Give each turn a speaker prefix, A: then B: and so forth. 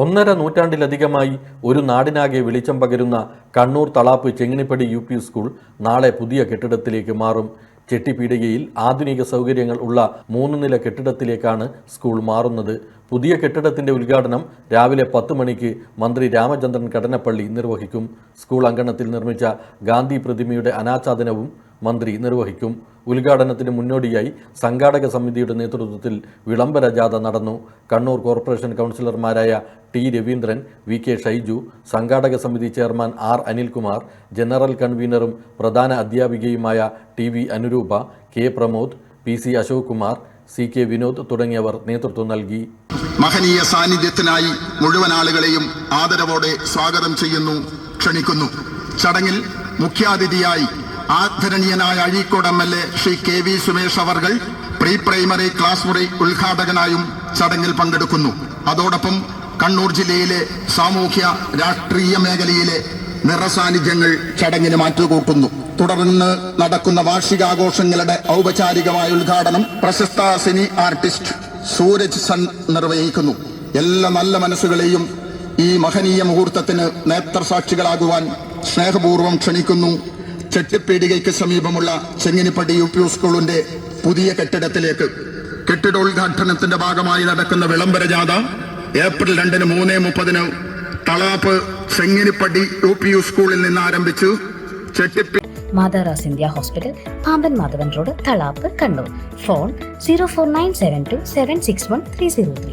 A: ഒന്നര നൂറ്റാണ്ടിലധികമായി ഒരു നാടിനാകെ വെളിച്ചം പകരുന്ന Kannur Thalap Chenginippadi U P school നാളെ പുതിയ കെട്ടിടത്തിലേക്ക് മാറും. ചെട്ടിപ്പീടികയിൽ ആധുനിക സൗകര്യങ്ങൾ ഉള്ള മൂന്ന് നില കെട്ടിടത്തിലേക്കാണ് സ്കൂൾ മാറുന്നത്. പുതിയ കെട്ടിടത്തിന്റെ ഉദ്ഘാടനം രാവിലെ പത്ത് മണിക്ക് മന്ത്രി രാമചന്ദ്രൻ കടനപ്പള്ളി നിർവഹിക്കും. സ്കൂൾ അങ്കണത്തിൽ നിർമ്മിച്ച ഗാന്ധി പ്രതിമയുടെ അനാച്ഛാദനവും മന്ത്രി നിർവഹിക്കും. ഉദ്ഘാടനത്തിന് മുന്നോടിയായി സംഘാടക സമിതിയുടെ നേതൃത്വത്തിൽ വിളംബര ജാഥ നടന്നു. കണ്ണൂർ കോർപ്പറേഷൻ കൗൺസിലർമാരായ T Raveendran V K Shaiju സംഘാടക സമിതി ചെയർമാൻ ആർ അനിൽകുമാർ ജനറൽ കൺവീനറും പ്രധാന അധ്യാപികയുമായ T V Anuroopa K Pramod P C Ashok Kumar C K Vinod തുടങ്ങിയവർ നേതൃത്വം നൽകി.
B: മഹനീയ സാന്നിധ്യത്തിനായി മുഴുവൻ ആളുകളെയും ആദരവോടെ സ്വാഗതം ചെയ്യുന്നു ക്ഷണിക്കുന്നു. ചടങ്ങിൽ മുഖ്യാതിഥിയായി ആദരണീയനായ Azhikode M L A Shri K V Sumesh അവർകൾ പ്രീ പ്രൈമറി ക്ലാസ് മുറി ഉദ്ഘാടകനായും ചടങ്ങിൽ പങ്കെടുക്കുന്നു. അതോടൊപ്പം കണ്ണൂർ ജില്ലയിലെ സാമൂഹ്യ രാഷ്ട്രീയ മേഖലയിലെ നിറസാന്നിധ്യങ്ങൾ ചടങ്ങിന് മാറ്റുകൂട്ടുന്നു. തുടർന്ന് നടക്കുന്ന വാർഷികാഘോഷങ്ങളുടെ ഔപചാരികമായ ഉദ്ഘാടനം പ്രശസ്ത സിനി ആർട്ടിസ്റ്റ് സൂരജ് സൺ നിർവഹിക്കുന്നു. എല്ലാ നല്ല മനസ്സുകളെയും ഈ മഹനീയ മുഹൂർത്തത്തിന് നേത്രസാക്ഷികളാകുവാൻ സ്നേഹപൂർവം ക്ഷണിക്കുന്നു. ചെട്ടിപ്പീടികയ്ക്ക് സമീപമുള്ള ചെങ്ങിനിപ്പടി യു പി സ്കൂളിന്റെ പുതിയ കെട്ടിടത്തിലേക്ക്. കെട്ടിടോദ്ഘാടനത്തിന്റെ ഭാഗമായി നടക്കുന്ന വിളംബര ജാഥ ഏപ്രിൽ രണ്ടിന് മൂന്ന് മുപ്പതിന് Thalap Chenginippadi U P U സ്കൂളിൽ നിന്ന് ആരംഭിച്ചു. ചെട്ടിപ്പി
C: മാതാറാസ് India hospital Pamban Madhavan road Thalap Kannur. Phone zero four nine seven two seven six one three zero three.